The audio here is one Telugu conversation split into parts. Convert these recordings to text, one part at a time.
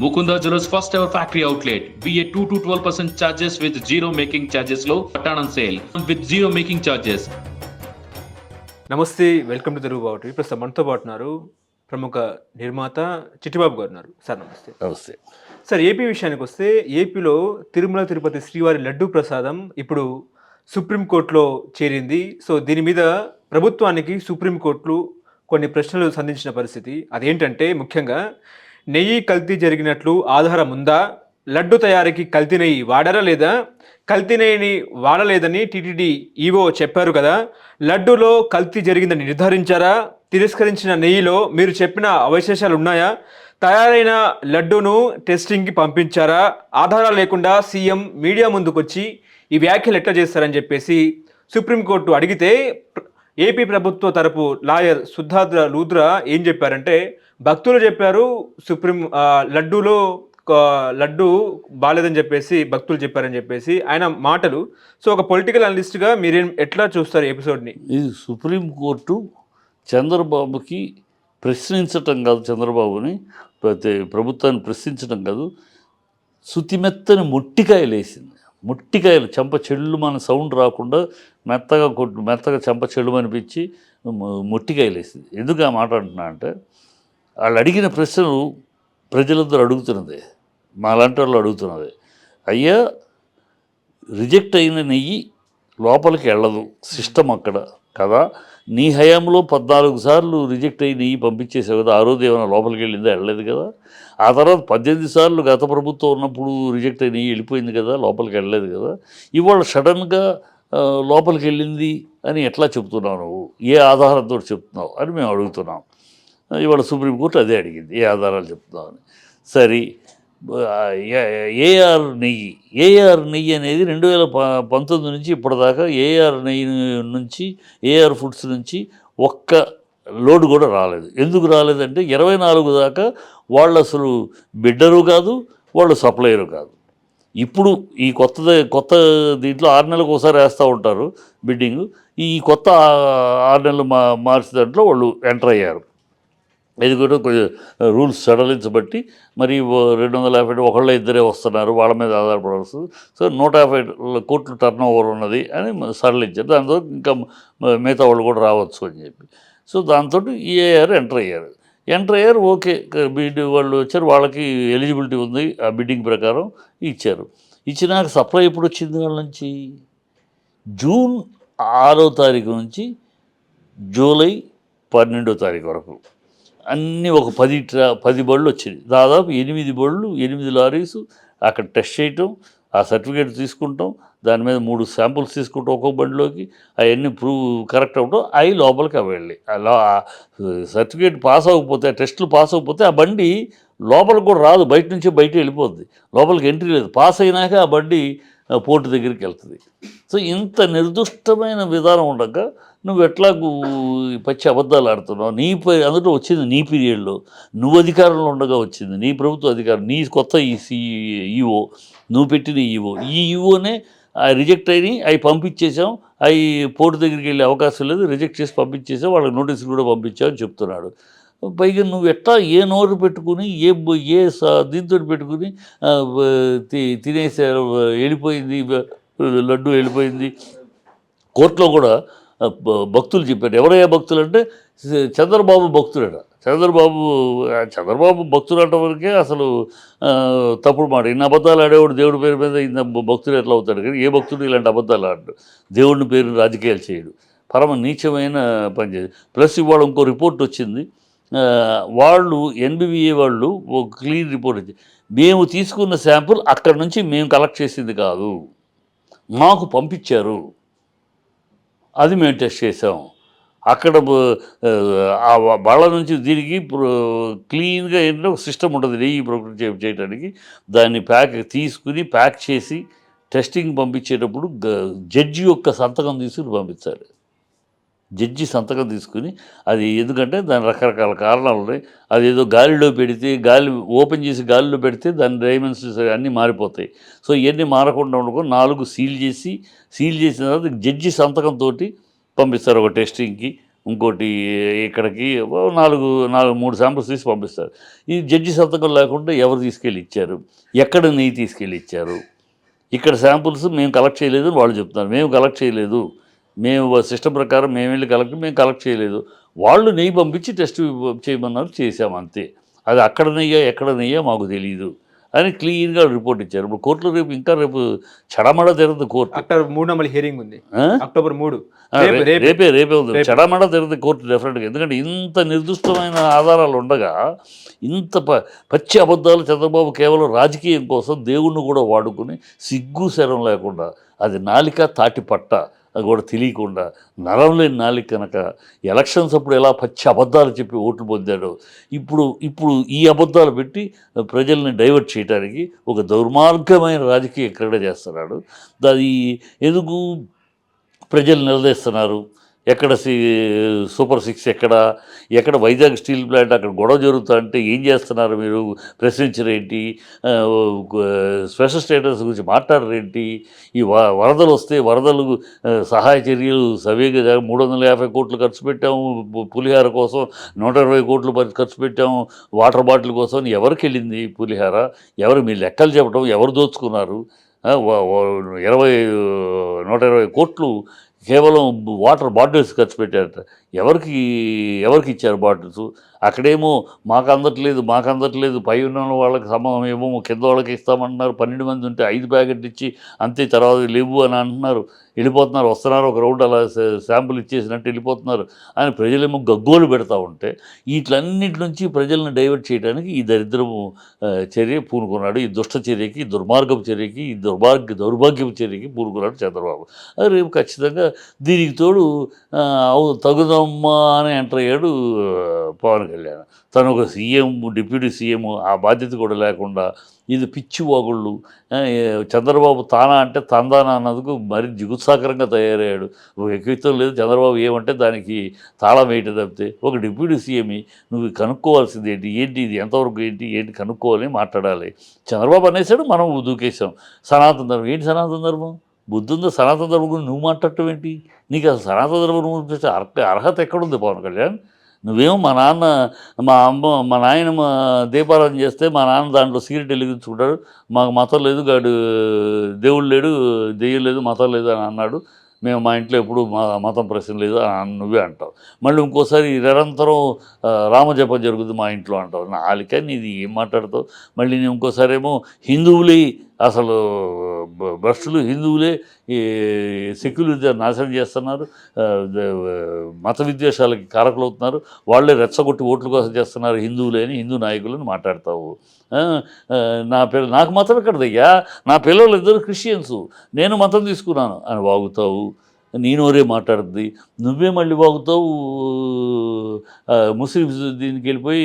Mukunda Jewelers first ever factory outlet. BA 2 to 12% charges with zero making charges low. Pattern on sale with zero making charges. నమస్తే వెల్కమ్ టు తెలుగు బావుటి ప్రస్తుతం మనతో పాటు ఉన్నారు ప్రముఖ నిర్మాత చిట్టిబాబు గారు ఉన్నారు సార్ నమస్తే నమస్తే సార్ ఏపీ విషయానికి వస్తే ఏపీలో తిరుమల తిరుపతి శ్రీవారి లడ్డూ ప్రసాదం ఇప్పుడు సుప్రీంకోర్టులో చేరింది సో దీని మీద ప్రభుత్వానికి సుప్రీంకోర్టులు కొన్ని ప్రశ్నలు సంధించిన పరిస్థితి అదేంటంటే ముఖ్యంగా నెయ్యి కల్తీ జరిగినట్లు ఆధారం ఉందా? లడ్డు తయారీకి కల్తీ నెయ్యి వాడారా లేదా? కల్తీ నెయ్యిని వాడలేదని టీటీడీ ఈవో చెప్పారు కదా. లడ్డూలో కల్తీ జరిగిందని నిర్ధారించారా? తిరస్కరించిన నెయ్యిలో మీరు చెప్పిన అవశేషాలు ఉన్నాయా? తయారైన లడ్డూను టెస్టింగ్కి పంపించారా? ఆధారాలు లేకుండా సీఎం మీడియా ముందుకొచ్చి ఈ వ్యాఖ్యలు ఎట్లా చేస్తారని చెప్పేసి సుప్రీంకోర్టు అడిగితే ఏపీ ప్రభుత్వ తరపు లాయర్ సుధాద్ర లూద్రా ఏం చెప్పారంటే భక్తులు చెప్పారు సుప్రీం లడ్డూలో లడ్డు బాలేదని చెప్పేసి భక్తులు చెప్పారని చెప్పేసి ఆయన మాటలు. సో ఒక పొలిటికల్ అనలిస్ట్గా మీరేం ఎట్లా చూస్తారు ఈ ఎపిసోడ్ని? ఇది సుప్రీంకోర్టు చంద్రబాబుకి ప్రశ్నించటం కాదు చంద్రబాబుని ప్రభుత్వాన్ని ప్రశ్నించటం కాదు శుతిమెత్తని మొట్టికాయలు వేసింది. మొట్టికాయలు చెంప చెళ్ళు మన సౌండ్ రాకుండా మెత్తగా కొట్టు మెత్తగా చెంప చెళ్ళు అనిపించి మొట్టికాయలు వేసింది. ఎందుకు ఆ మాట అంటున్నా అంటే వాళ్ళు అడిగిన ప్రశ్నలు ప్రజలందరూ అడుగుతున్నది. మాలాంటి వాళ్ళు అడుగుతున్నది. అయ్యా రిజెక్ట్ అయిన నెయ్యి లోపలికి వెళ్ళదు సిస్టమ్ అక్కడ కదా? నీ హయాంలో పద్నాలుగు సార్లు రిజెక్ట్ అయ్యి నెయ్యి పంపించేసావు కదా ఆ రోజు ఏమైనా లోపలికి వెళ్ళిందా? వెళ్ళలేదు కదా? ఆ తర్వాత పద్దెనిమిది సార్లు గత ప్రభుత్వం ఉన్నప్పుడు రిజెక్ట్ అయ్యి నెయ్యి వెళ్ళిపోయింది కదా లోపలికి వెళ్ళలేదు కదా? ఇవాళ సడన్గా లోపలికి వెళ్ళింది అని ఎట్లా చెప్తున్నావు నువ్వు? ఏ ఆధారంతో చెప్తున్నావు అని మేము అడుగుతున్నాం. ఇవాళ సుప్రీంకోర్టు అదే అడిగింది ఏ ఆధారాలు చెప్తామని సరే ఏ- ఏఆర్ నెయ్యి ఏఆర్ నెయ్యి అనేది రెండు వేల ప పంతొమ్మిది నుంచి ఇప్పటిదాకా ఏఆర్ నెయ్యి నుంచి ఏఆర్ ఫుడ్స్ నుంచి ఒక్క లోడ్ కూడా రాలేదు. ఎందుకు రాలేదంటే ఇరవై నాలుగు దాకా వాళ్ళు అసలు బిడ్డరు కాదు వాళ్ళు సప్లయరు కాదు. ఇప్పుడు ఈ కొత్త కొత్త దీంట్లో ఆరు నెలలకు ఒకసారి వేస్తూ ఉంటారు బిడ్డింగ్. ఈ కొత్త ఆరు నెలలు మా మార్చి దాంట్లో వాళ్ళు ఎంటర్ అయ్యారు. ఇది కూడా కొంచెం రూల్స్ సడలించబట్టి మరి రెండు వందల యాభై ఒకళ్ళ ఇద్దరే వస్తున్నారు వాళ్ళ మీద ఆధారపడాల్సి సో నూట యాభై కోట్లు టర్న్ ఓవర్ ఉన్నది అని సడలించారు. దాంతో ఇంకా మిగతా వాళ్ళు కూడా రావచ్చు అని చెప్పి. సో దాంతో ఈఏఆర్ ఎంటర్ అయ్యారు. ఎంటర్ అయ్యారు ఓకే. బిడ్ వాళ్ళు వచ్చారు వాళ్ళకి ఎలిజిబిలిటీ ఉంది ఆ బిడ్డింగ్ ప్రకారం ఇచ్చారు. ఇచ్చినాక సప్లై ఎప్పుడు వచ్చింది వాళ్ళ నుంచి? జూన్ ఆరో తారీఖు నుంచి జూలై పన్నెండో తారీఖు వరకు. అన్నీ ఒక పది ట్రా పది బళ్ళు వచ్చినాయి దాదాపు ఎనిమిది బళ్ళు ఎనిమిది లారీస్ అక్కడ టెస్ట్ చేయటం ఆ సర్టిఫికేట్ తీసుకుంటాం దాని మీద మూడు శాంపుల్స్ తీసుకుంటాం ఒక్కొక్క బండిలోకి అవన్నీ ప్రూవ్ కరెక్ట్ అవ్వడం అవి లోపలికి అవి వెళ్ళి అలా సర్టిఫికేట్ పాస్ అవ్వకపోతే టెస్టులు పాస్ అవ్వకపోతే ఆ బండి లోపలికి కూడా రాదు బయట నుంచి బయట వెళ్ళిపోద్ది లోపలికి ఎంట్రీ లేదు పాస్ అయినాక ఆ బండి పోర్టు దగ్గరికి వెళ్తుంది సో ఇంత నిర్దుష్టమైన విధానం ఉండగా నువ్వు ఎట్లా పచ్చి అబద్ధాలు ఆడుతున్నావు నీ అందులో వచ్చింది నీ పీరియడ్లో నువ్వు అధికారంలో ఉండగా వచ్చింది నీ ప్రభుత్వ అధికారం నీ కొత్త ఈ ఈఓ నువ్వు పెట్టిన ఈఓ ఈ ఈఓనే రిజెక్ట్ అయినాయి అవి పంపించేసాం అవి పోర్టు దగ్గరికి వెళ్ళే అవకాశం లేదు రిజెక్ట్ చేసి పంపించేసాం వాళ్ళకి నోటీసులు కూడా పంపించామని చెప్తున్నాడు పైగా నువ్వు ఎట్లా ఏ నోరు పెట్టుకుని ఏ ఏ దీంతో పెట్టుకుని తినేసే వెళ్ళిపోయింది లడ్డు వెళ్ళిపోయింది. కోర్టులో కూడా భక్తులు చెప్పారు. ఎవరయ్యా భక్తులు అంటే చంద్రబాబు భక్తుడట చంద్రబాబు చంద్రబాబు భక్తులు అంటే వరకే అసలు తప్పుడు మాట. ఇన్ని అబద్ధాలు ఆడేవాడు దేవుడి పేరు మీద ఇంత భక్తుడు ఎట్లా అవుతాడు? కానీ ఏ భక్తుడు ఇలాంటి అబద్ధాలు ఆడు దేవుడిని పేరు రాజకీయాలు చేయడు. పరమ నీచమైన పనిచేసి ప్లస్ ఇవాళ ఇంకో రిపోర్ట్ వచ్చింది. వాళ్ళు ఎన్బిబిఏ వాళ్ళు ఒక క్లీన్ రిపోర్ట్ ఇచ్చి మేము తీసుకున్న శాంపుల్ అక్కడ నుంచి మేము కలెక్ట్ చేసింది కాదు. మాకు పంపించారు. అది మేము టెస్ట్ చేసాం అక్కడ ఆ బళ్ళ నుంచి దీనికి క్లీన్గా ఏంటంటే ఒక సిస్టమ్ ఉంటుంది. నెయ్యి ప్రొక్యూర్ చేయడానికి దాన్ని ప్యాక్ తీసుకుని ప్యాక్ చేసి టెస్టింగ్ పంపించేటప్పుడు గ- జడ్జి యొక్క సంతకం తీసుకుని పంపించాలి. జడ్జి సంతకం తీసుకుని అది ఎందుకంటే దాని రకరకాల కారణాలు ఉన్నాయి. అది ఏదో గాలిలో పెడితే గాలి ఓపెన్ చేసి గాలిలో పెడితే దాని డైమండ్స్ అన్నీ మారిపోతాయి. సో ఇవన్నీ మారకుండా ఉండకుండా నాలుగు సీల్ చేసి సీల్ చేసిన తర్వాత జడ్జి సంతకంతో పంపిస్తారు ఒక టెస్టింగ్కి. ఇంకోటి ఇక్కడికి నాలుగు నాలుగు మూడు శాంపుల్స్ తీసి పంపిస్తారు. ఈ జడ్జి సంతకం లేకుండా ఎవరు తీసుకెళ్ళి ఇచ్చారు? ఎక్కడ నెయ్యి తీసుకెళ్ళి ఇచ్చారు? ఇక్కడ శాంపుల్స్ మేము కలెక్ట్ చేయలేదు వాళ్ళు చెప్తున్నారు. మేము కలెక్ట్ చేయలేదు. మేము సిస్టమ్ ప్రకారం మేము వెళ్ళి కలెక్ట్ మేము కలెక్ట్ చేయలేదు. వాళ్ళు నెయ్యి పంపించి టెస్ట్ చేయమన్నారు చేసాం అంతే. అది అక్కడ నెయ్యా ఎక్కడ నెయ్యా మాకు తెలియదు అని క్లీన్గా రిపోర్ట్ ఇచ్చారు. ఇప్పుడు కోర్టులో రేపు ఇంకా రేపు చడమడ తిరగదు కోర్టు. అక్టోబర్ మూడు మళ్ళీ హియరింగ్ ఉంది? అక్టోబర్ మూడు. రేపు- రేపు. ఉంది. చెడమడ తిరుగుతుంది కోర్టు డెఫినెట్గా ఎందుకంటే ఇంత నిర్దిష్టమైన ఆధారాలు ఉండగా ఇంత ప పచ్చి అబద్ధాలు చంద్రబాబు కేవలం రాజకీయం కోసం దేవుణ్ణి కూడా వాడుకుని సిగ్గు శరం లేకుండా అది నాలిక తాటి పట్ట. కూడా తెలియకుండా నరం లేని నాలిక కనుక ఎలక్షన్స్ అప్పుడు ఎలా పచ్చి అబద్ధాలు చెప్పి ఓట్లు పొందాడో ఇప్పుడు ఇప్పుడు ఈ అబద్ధాలు పెట్టి ప్రజల్ని డైవర్ట్ చేయడానికి ఒక దుర్మార్గమైన రాజకీయ క్రీడ చేస్తున్నాడు. దాని ఎందుకు ప్రజలు నిలదీస్తున్నారు? ఎక్కడ సి సూపర్ సిక్స్ ఎక్కడ ఎక్కడ వైజాగ్ స్టీల్ ప్లాంట్ అక్కడ గొడవ జరుగుతా అంటే ఏం చేస్తున్నారు మీరు? ప్రశ్నించరేంటి స్పెషల్ స్టేటస్ గురించి మాట్లాడరేంటి ఈ వ వరదలు వస్తే వరదలు సహాయ చర్యలు సవేగా మూడు వందల యాభై కోట్లు ఖర్చు పెట్టాము పులిహార కోసం నూట ఇరవై కోట్లు ఖర్చు పెట్టాము వాటర్ బాటిల్ కోసం ఎవరికి వెళ్ళింది పులిహార? ఎవరు మీ లెక్కలు చెప్పడం ఎవరు దోచుకున్నారు? ఇరవై నూట ఇరవై కోట్లు కేవలం వాటర్ బాటిల్స్ ఖర్చు పెట్టారట. ఎవరికి ఎవరికి ఇచ్చారు బాటిల్స్? అక్కడేమో మాకు అందట్లేదు మాకు అందట్లేదు పై ఉన్న వాళ్ళకి సంబంధం ఏమో కింద వాళ్ళకి ఇస్తామంటున్నారు పన్నెండు మంది ఉంటే ఐదు ప్యాకెట్ ఇచ్చి అంతే తర్వాత లేవు అని అంటున్నారు. వెళ్ళిపోతున్నారు వస్తున్నారు ఒక రౌండ్ అలా శాంపుల్ ఇచ్చేసినట్టు వెళ్ళిపోతున్నారు. అని ప్రజలేమో గగ్గోలు పెడతా ఉంటే వీటిలన్నిటి నుంచి ప్రజలను డైవర్ట్ చేయడానికి ఈ దరిద్రము చర్య పూనుకున్నాడు. ఈ దుష్ట చర్యకి ఈ దుర్మార్గపు చర్యకి ఈ దుర్భాగ్య దౌర్భాగ్యపు చర్యకి పూనుకున్నాడు చంద్రబాబు. రేపు ఖచ్చితంగా దీనికి తోడు అవు తగుదమ్మా అని ఎంటర్ అయ్యాడు పవన్ కళ్యాణ్. తను ఒక సీఎం డిప్యూటీ సీఎం ఆ బాధ్యత కూడా లేకుండా ఇది పిచ్చి వాగుళ్ళు. చంద్రబాబు తానా అంటే తందానా అన్నందుకు మరి జిగుత్సాకరంగా తయారయ్యాడు. ఒక వ్యక్తిత్వం లేదు చంద్రబాబు ఏమంటే దానికి తాళం వేయటం తప్పితే ఒక డిప్యూటీ సీఎం నువ్వు కనుక్కోవాల్సింది ఏంటి? ఏంటి ఇది? ఎంతవరకు ఏంటి? ఏంటి కనుక్కోవాలి మాట్లాడాలి. చంద్రబాబు అనేసాడు మనం దూకేసాం సనాతన ధర్మం. ఏంటి సనాతన ధర్మం? బుద్ధుందో సనాతన ధర్మం గురించి నువ్వు మాట్లాడటం ఏంటి? నీకు అసలు సనాతన ధర్మం గురించి అర్హ అర్హత ఎక్కడుంది పవన్ కళ్యాణ్? నువ్వేమో మా నాన్న మా అమ్మ మా నాయన దీపారాధన చేస్తే మా నాన్న దాంట్లో సీరెట్ వెలిగించుకుంటాడు. మాకు మతం లేదు గాడు దేవుడు లేడు దెయ్యం లేదు మతం లేదు అని అన్నాడు. మేము మా ఇంట్లో ఎప్పుడు మా మతం ప్రశ్న లేదు అని నువ్వే అంటావు. మళ్ళీ ఇంకోసారి నిరంతరం రామజపం జరుగుతుంది మా ఇంట్లో అంటావు. నాలుక నీది ఏం మాట్లాడతావు? మళ్ళీ నేను ఇంకోసారి ఏమో హిందువులే అసలు భ్రష్టులు హిందువులే ఈ సెక్యులర్ నాశనం చేస్తున్నారు మత విద్వేషాలకి కారకులు అవుతున్నారు వాళ్ళే రెచ్చగొట్టి ఓట్ల కోసం చేస్తున్నారు హిందువులే అని హిందూ నాయకులను మాట్లాడతావు. నా పిల్ల నాకు మతం ఎక్కడదయ్యా? నా పిల్లలు ఇద్దరు క్రిస్టియన్స్ నేను మతం తీసుకున్నాను అని వాగుతావు. నేనోరే మాట్లాడుద్ది. నువ్వే మళ్ళీ వాగుతావు ముస్లిమ్స్ దీనికి వెళ్ళిపోయి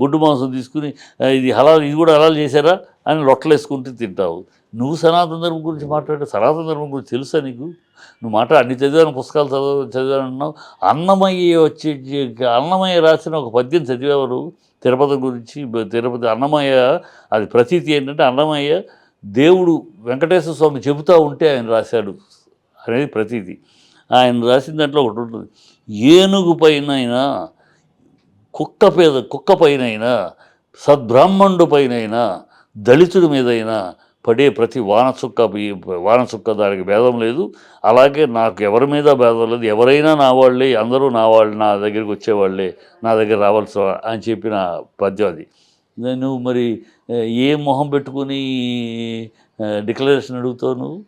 గుడ్డు మాంసం తీసుకుని ఇది హలాల్ ఇది కూడా హలాల్ చేశారా అని లొట్టలేసుకుంటూ తింటావు. నువ్వు సనాతన ధర్మం గురించి మాట్లాడే సనాతన ధర్మం గురించి తెలుసా నీకు? నువ్వు మాట అన్ని చదివాను పుస్తకాలు చదవ చదివాను అన్నమయ్య వచ్చే అన్నమయ్య రాసిన ఒక పద్యం చదివేవారు తిరుపతి గురించి తిరుపతి అన్నమయ్య అది ప్రతీతి ఏంటంటే అన్నమయ్య దేవుడు వెంకటేశ్వర స్వామి చెబుతూ ఉంటే ఆయన రాశాడు. అనేది ప్రతీతి ఆయన రాసిన దాంట్లో ఒకటి ఉంటుంది. ఏనుగు పైనైనా కుక్క పేద కుక్క పైనైనా సద్బ్రాహ్మణుడు పైనైనా దళితుడి మీదైనా పడే ప్రతి వానసుక్క వానసుక్క దానికి భేదం లేదు. అలాగే నాకు ఎవరి మీద భేదం లేదు. ఎవరైనా నా వాళ్ళే అందరూ నా వాళ్ళు నా దగ్గరికి వచ్చేవాళ్ళే నా దగ్గర రావాల్సి అని చెప్పిన పద్యం అది. నువ్వు మరి ఏ మొహం పెట్టుకుని డిక్లరేషన్ అడుగుతావు నువ్వు?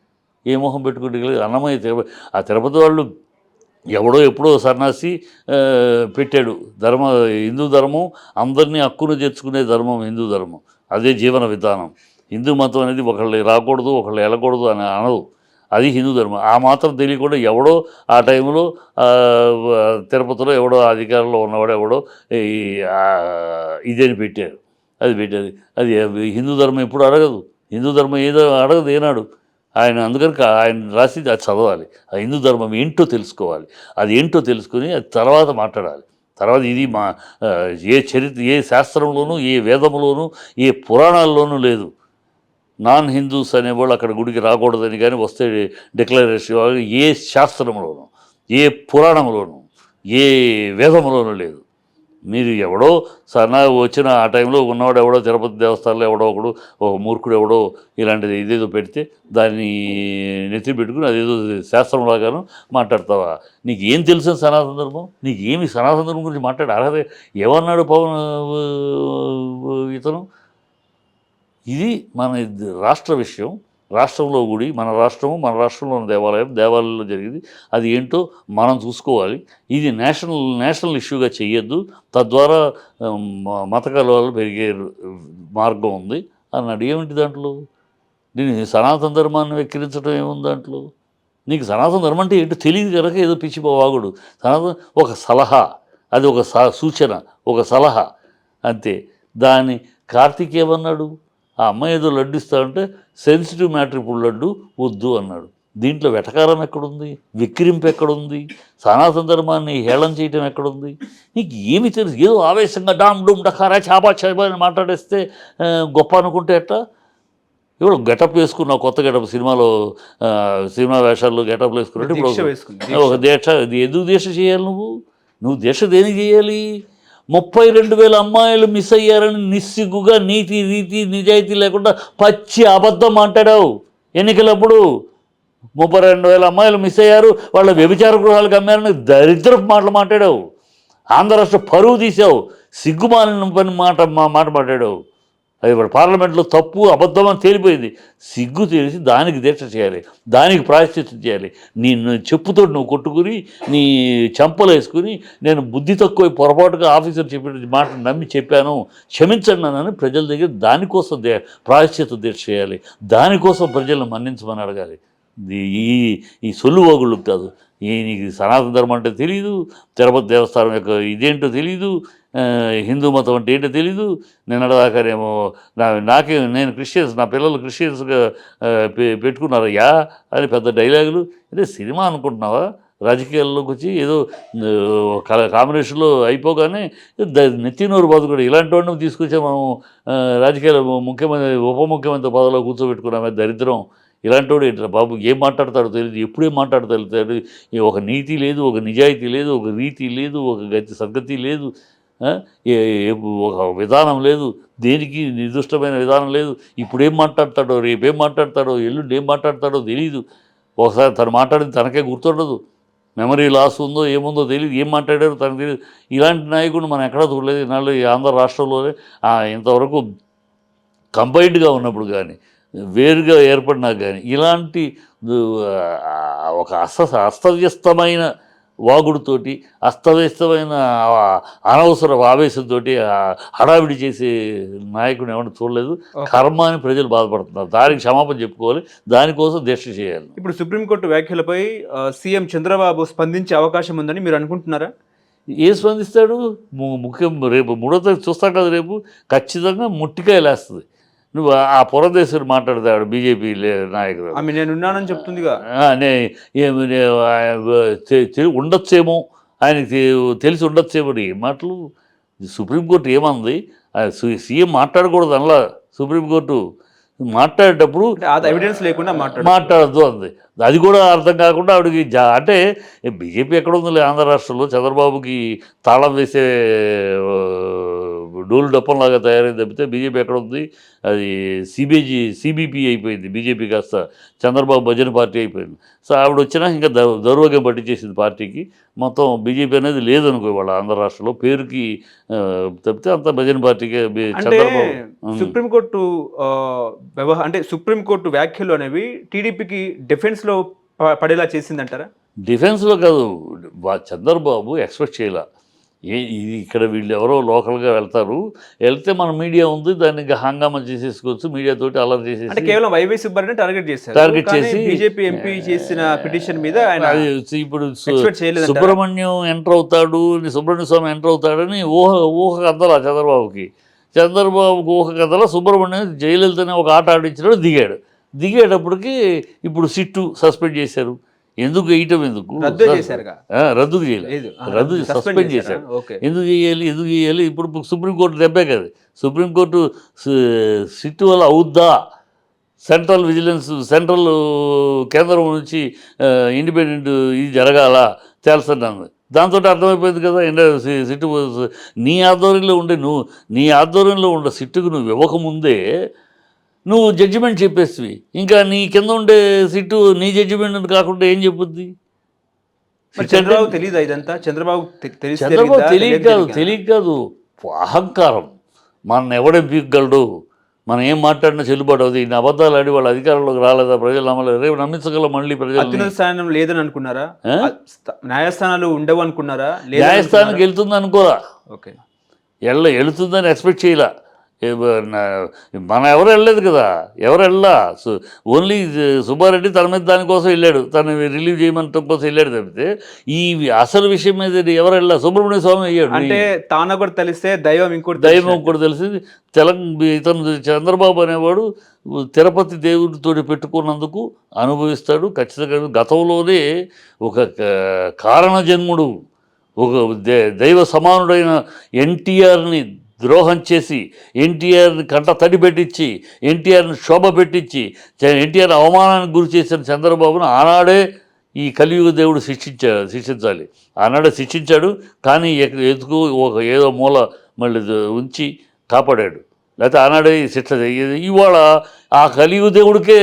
ఏ మొహం పెట్టుకుంటే అన్నమయ్య తిరుపతి ఆ తిరుపతి వాళ్ళు ఎవడో ఎప్పుడో సన్నాసి పెట్టాడు. ధర్మ హిందూ ధర్మం అందరినీ హక్కును తెచ్చుకునే ధర్మం హిందూ ధర్మం. అదే జీవన విధానం. హిందూ మతం అనేది ఒకళ్ళు రాకూడదు ఒకళ్ళు వెళ్ళకూడదు అని అనదు అది హిందూ ధర్మం. ఆ మాత్రం తెలియకుండా ఎవడో ఆ టైంలో తిరుపతిలో ఎవడో అధికారంలో ఉన్నవాడు ఎవడో ఈ, ఇదని పెట్టారు. అది పెట్టారు. అది హిందూ ధర్మం ఎప్పుడు అడగదు. హిందూ ధర్మం ఏదో అడగదు ఏనాడు. ఆయన అందుకని ఆయన రాసింది అది చదవాలి. ఆ హిందూ ధర్మం ఏంటో తెలుసుకోవాలి. అది ఏంటో తెలుసుకుని అది తర్వాత మాట్లాడాలి. తర్వాత ఇది మా ఏ చరిత్ర ఏ శాస్త్రంలోనూ ఏ వేదంలోనూ ఏ పురాణాల్లోనూ లేదు. నాన్ హిందూస్ అనేవాళ్ళు అక్కడ గుడికి రాకూడదని కానీ వస్తే డిక్లరేషన్ ఏ శాస్త్రంలోనూ ఏ పురాణంలోనూ ఏ వేదంలోనూ లేదు. మీరు ఎవడో సన్నా వచ్చిన ఆ టైంలో ఉన్నవాడు ఎవడో తిరుపతి దేవస్థానంలో ఎవడో ఒకడు ఒక మూర్ఖుడు ఎవడో ఇలాంటిది ఇదేదో పెడితే దాన్ని నెత్తి పెట్టుకుని అదేదో శాస్త్రంలాగాను మాట్లాడతావా? నీకు ఏం తెలుసు సనాతన ధర్మం? నీకు ఏమి సనాతన ధర్మం గురించి మాట్లాడే? అర్హత ఏమన్నాడు పవన్ ఇతను? ఇది మన రాష్ట్ర విషయం. రాష్ట్రంలో గుడి మన రాష్ట్రము మన రాష్ట్రంలో ఉన్న దేవాలయం దేవాలయంలో జరిగింది. అది ఏంటో మనం చూసుకోవాలి. ఇది నేషనల్ నేషనల్ ఇష్యూగా చేయొద్దు తద్వారా మత కలవాలు పెరిగే మార్గం ఉంది. అన్నాడు ఏమిటి దాంట్లో? దీని సనాతన ధర్మాన్ని వెక్కిరించడం ఏముంది దాంట్లో? నీకు సనాతన ధర్మం అంటే ఏంటో తెలియదు కనుక ఏదో పిచ్చి వాగుడు సనాతన ఒక సలహా. అది ఒక స- సూచన ఒక సలహా. అంతే. దాని కార్తీక్ ఏమన్నాడు? ఆ అమ్మాయి ఏదో లడ్డు ఇస్తామంటే సెన్సిటివ్ మ్యాటర్ ఇప్పుడు లడ్డు వద్దు అన్నాడు. దీంట్లో వెటకారం ఎక్కడుంది? విక్రింపు ఎక్కడుంది? సనాతన ధర్మాన్ని హేళన చేయటం ఎక్కడుంది? నీకు ఏమి తెలుసు. ఏదో ఆవేశంగా డామ్ డూమ్ డకారా చాపా చాపా అని మాట్లాడేస్తే గొప్ప అనుకుంటే ఎట్టా? ఇప్పుడు గెటప్ వేసుకున్నావు కొత్త గెటప్ సినిమాలో సినిమా వేషాల్లో గెటప్లు వేసుకున్నట్టు ఇప్పుడు ఒక దీక్ష. ఎందుకు దీక్ష చేయాలి నువ్వు? నువ్వు దీక్ష దేనికి చేయాలి? ముప్పై రెండు వేల అమ్మాయిలు మిస్ అయ్యారని నిస్సిగ్గుగా నీతి రీతి నిజాయితీ లేకుండా పచ్చి అబద్ధం మాట్లాడావు. ఎన్నికలప్పుడు ముప్పై రెండు వేల అమ్మాయిలు మిస్ అయ్యారు వాళ్ళ వ్యభిచార గృహాలకు అమ్మారని దరిద్రపు మాటలు మాట్లాడావు. ఆంధ్ర రాష్ట్ర పరువు తీసావు సిగ్గుమాలిన పని మాట మా మాట మాట్లాడావు. ఇప్పుడు పార్లమెంట్లో తప్పు అబద్ధం అని తేలిపోయింది. సిగ్గు తెలిసి దానికి దీక్ష చేయాలి. దానికి ప్రాయశ్చిత్తం చేయాలి. నీ చెప్పుతో నువ్వు కొట్టుకుని నీ చెంపలు వేసుకుని నేను బుద్ధి తక్కువ పొరపాటుగా ఆఫీసర్ చెప్పిన మాట నమ్మి చెప్పాను. క్షమించండి అని ప్రజల దగ్గర దానికోసం దే ప్రాయశ్చిత్త దీక్ష చేయాలి. దానికోసం ప్రజలను మన్నించమని అడగాలి. ఈ- ఈ ఈ కాదు. ఈ నీకు సనాతన ధర్మం అంటే తెలియదు తిరుపతి దేవస్థానం యొక్క ఇదేంటో తెలియదు హిందూ మతం అంటే ఏంటో తెలీదు. నిన్నటిదాకానేమో నా నాకే నేను క్రిస్టియన్స్ నా పిల్లలు క్రిస్టియన్స్గా ఆ, యా పెట్టుకున్నారయ్యా అని పెద్ద డైలాగులు. అదే సినిమా అనుకుంటున్నావా? రాజకీయాల్లోకి వచ్చి ఏదో కాంబినేషన్లో అయిపోగానే నెత్తినూరు బాధ కూడా ఇలాంటి వాడిని తీసుకొచ్చా మనం రాజకీయాల ముఖ్యమంత్రి ఉప ముఖ్యమంత్రి పదవిలో కూర్చోబెట్టుకున్నామే దరిద్రం. ఇలాంటి వాడు ఏంట్రా బాబు? ఏం మాట్లాడతాడో తెలియదు ఎప్పుడేం మాట్లాడతాడో తెలియదు ఒక నీతి లేదు ఒక నిజాయితీ లేదు ఒక రీతి లేదు ఒక గతి సద్గతి లేదు. ఒక విధానం లేదు. దేనికి నిర్దిష్టమైన విధానం లేదు. ఇప్పుడేం మాట్లాడతాడో రేపేం మాట్లాడతాడో ఎల్లుండి ఏం మాట్లాడతాడో తెలియదు ఒకసారి తను మాట్లాడింది తనకే గుర్తుండదు. మెమరీ లాస్ ఉందో ఏముందో తెలియదు ఏం మాట్లాడారో తనకు తెలియదు ఇలాంటి నాయకుడు మనం ఎక్కడా చూడలేదు. ఇన్నాళ్ళు ఈ ఆంధ్ర రాష్ట్రంలోనే ఇంతవరకు కంబైన్డ్గా ఉన్నప్పుడు కానీ వేరుగా ఏర్పడినా కానీ ఇలాంటి ఒక అస్త అస్తవ్యస్తమైన వాగుడుతోటి అస్తవ్యస్తమైన అనవసర ఆవేశంతో హడావిడి చేసే నాయకుడు ఎవరిని చూడలేదు. కర్మ అని ప్రజలు బాధపడుతున్నారు. దానికి క్షమాపణ చెప్పుకోవాలి. దానికోసం దీక్ష చేయాలి. ఇప్పుడు సుప్రీంకోర్టు వ్యాఖ్యలపై సీఎం చంద్రబాబు స్పందించే అవకాశం ఉందని మీరు అనుకుంటున్నారా? ఏ స్పందిస్తాడు? ముఖ్యం రేపు మూడో తారీఖు చూస్తాం కదా రేపు. ఖచ్చితంగా ముట్టికాయ లేస్తుంది నువ్వు ఆ- పురదేశుడు మాట్లాడతాడు బీజేపీ నాయకుడు. ఆమె నేను ఉన్నానని చెప్తుందిగా. ఉండొచ్చేమో. ఆయనకి తెలిసి ఉండొచ్చేమో ఏ మాటలు. సుప్రీంకోర్టు ఏమంది? సీఎం మాట్లాడకూడదు అనలా సుప్రీంకోర్టు. మాట్లాడేటప్పుడు ఎవిడెన్స్ లేకుండా మాట్లాడు మాట్లాడద్దు అంది. అది కూడా అర్థం కాకుండా ఆవిడకి జా అంటే బీజేపీ ఎక్కడ ఉందిలే ఆంధ్ర రాష్ట్రంలో చంద్రబాబుకి తాళం వేసే డోలు డప్పంలాగా తయారైంది తప్పితే బీజేపీ ఎక్కడ ఉంది? అది సిబిజీ సిబిపి అయిపోయింది. బీజేపీ కాస్త చంద్రబాబు భజన పార్టీ అయిపోయింది. సో ఆవిడ వచ్చినా ఇంకా దౌర్భాగ్యం పట్టించేసింది పార్టీకి. మొత్తం బీజేపీ అనేది లేదనుకో వాళ్ళ ఆంధ్ర రాష్ట్రంలో పేరుకి తప్పితే అంతా భజన పార్టీకే చంద్రబాబు. సుప్రీంకోర్టు ఆ, వ్యవహ అంటే సుప్రీంకోర్టు వ్యాఖ్యలు అనేవి టీడీపీకి డిఫెన్స్లో ప- పడేలా చేసిందంటారా? డిఫెన్స్లో కాదు. చంద్రబాబు ఎక్స్పెక్ట్ చేయాల. ఏ ఇది ఇక్కడ వీళ్ళు ఎవరో లోకల్గా వెళ్తారు. వెళ్తే మన మీడియా ఉంది దాన్ని హంగామా చేసేసుకోవచ్చు మీడియా తోటి అలర్ అంటే చేసేసి కేవలం వైవై సుబ్బారెడ్డి టార్గెట్ చేశారు. Target చేసి- బీజేపీ ఎంపీ చేసిన పిటిషన్ మీద ఆయన ఇప్పుడు సుబ్రహ్మణ్యం ఎంటర్ అవుతాడు సుబ్రహ్మణ్య స్వామి ఎంటర్ అవుతాడని ఊహ ఊహ కదలా చంద్రబాబుకి. చంద్రబాబుకి ఊహ కదలా సుబ్రహ్మణ్యం జయలలితని ఒక ఆట ఆడించినాడు దిగాడు. దిగేటప్పటికి ఇప్పుడు సిట్టు సస్పెండ్ చేశారు. ఎందుకు వేయటం ఎందుకు? రద్దు చేయలేదు. రద్దు సస్పెండ్ చేశారా? ఎందుకు చేయాలి ఎందుకు చేయాలి ఇప్పుడు సుప్రీంకోర్టు దెబ్బే కదా. సుప్రీంకోర్టు సిట్ వల్ల అవుద్దా? సెంట్రల్ విజిలెన్స్ సెంట్రల్ కేంద్రం నుంచి ఇండిపెండెంట్ ఇది జరగాల? తేల్సండి దాంతో అర్థమైపోయింది కదా ఎండ సి- సిట్టు నీ ఆధ్వర్యంలో ఉండే నువ్వు నీ ఆధ్వర్యంలో ఉండే సిట్టుకు నువ్వు ఇవ్వకముందే నువ్వు జడ్జిమెంట్ చెప్పేసివి. ఇంకా నీ కింద ఉండే సిట్టు నీ జడ్జిమెంట్ కాకుండా ఏం చెప్పుద్ది? చంద్రబాబు తెలియదా ఇదంతా? చంద్రబాబు చంద్రబాబు తెలియదా? కాదు? తెలియక కాదు. అహంకారం. మన ఎవడే పీకగలడు? మనం ఏం మాట్లాడినా చెల్లుబాటు అవుతుంది ఇన్ని అబద్ధాలు ఆడి వాళ్ళ అధికారంలోకి రాలేదా? ప్రజలు నమ్మలేదు? రేపు నమ్మించగల మళ్ళీ ప్రజలు స్థానం లేదని అనుకున్నారా న్యాయస్థానాలు ఉండవు అనుకున్నారా న్యాయస్థానానికి వెళ్తుంది అనుకోరా? ఓకే. ఎళ్ళ వెళుతుందని ఎక్స్పెక్ట్ చేయలే. మన ఎవరు వెళ్ళలేదు కదా? ఎవరు వెళ్ళా సు- ఓన్లీ సుబ్బారెడ్డి తన మీద దానికోసం వెళ్ళాడు. తను రిలీవ్ చేయమంటం కోసం వెళ్ళాడు తప్పితే ఈ అసలు విషయం మీద ఎవరు వెళ్ళా సుబ్రహ్మణ్య స్వామి అయ్యాడు. అంటే తాను కూడా తెలిస్తే దైవం ఇంకోటి దైవం కూడా తెలిసి తెలంగాణ ఇతను చంద్రబాబు అనేవాడు తిరుపతి దేవుడితో పెట్టుకున్నందుకు అనుభవిస్తాడు. ఖచ్చితంగా గతంలోనే ఒక క- కారణ జన్ముడు ఒక దే- దైవ సమానుడైన ఎన్టీఆర్ని ద్రోహం చేసి ఎన్టీఆర్ని కంట తడి పెట్టించి ఎన్టీఆర్ని శోభ పెట్టించి ఎన్టీఆర్ అవమానానికి గురి చేసిన చంద్రబాబును ఆనాడే ఈ కలియుగ దేవుడు శిక్షించా శిక్షించాలి. ఆనాడే శిక్షించాడు కానీ ఎందుకు ఒక ఏదో మూల మళ్ళీ ఉంచి కాపాడాడు. లేకపోతే ఆనాడే శిక్ష ఇవాళ ఆ కలియుగ దేవుడికే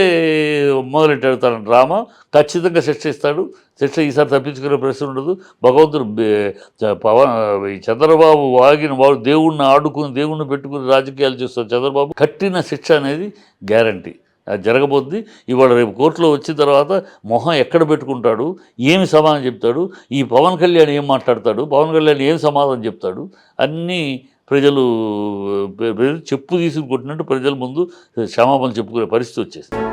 మొదలెట్టాడు తన డ్రామా ఖచ్చితంగా శిక్ష ఇస్తాడు. శిక్ష ఈసారి తప్పించుకునే ప్రశ్న ఉండదు. భగవంతుడు పవన్ ఈ చంద్రబాబు వాగిన వాడు దేవుణ్ణి ఆడుకుని దేవుణ్ణి పెట్టుకుని రాజకీయాలు చేస్తాడు చంద్రబాబు కట్టిన శిక్ష అనేది గ్యారంటీ. అది జరగబోద్ది. ఇవాళ రేపు కోర్టులో వచ్చిన తర్వాత మొహం ఎక్కడ పెట్టుకుంటాడు? ఏమి సమాధానం చెప్తాడు? ఈ పవన్ కళ్యాణ్ ఏం మాట్లాడతాడు? పవన్ కళ్యాణ్ ఏం సమాధానం చెప్తాడు? అన్నీ ప్రజలు చెప్పు తీసుకుని కొట్టినట్టు ప్రజల ముందు క్షమాపణ చెప్పుకునే పరిస్థితి వచ్చేసింది.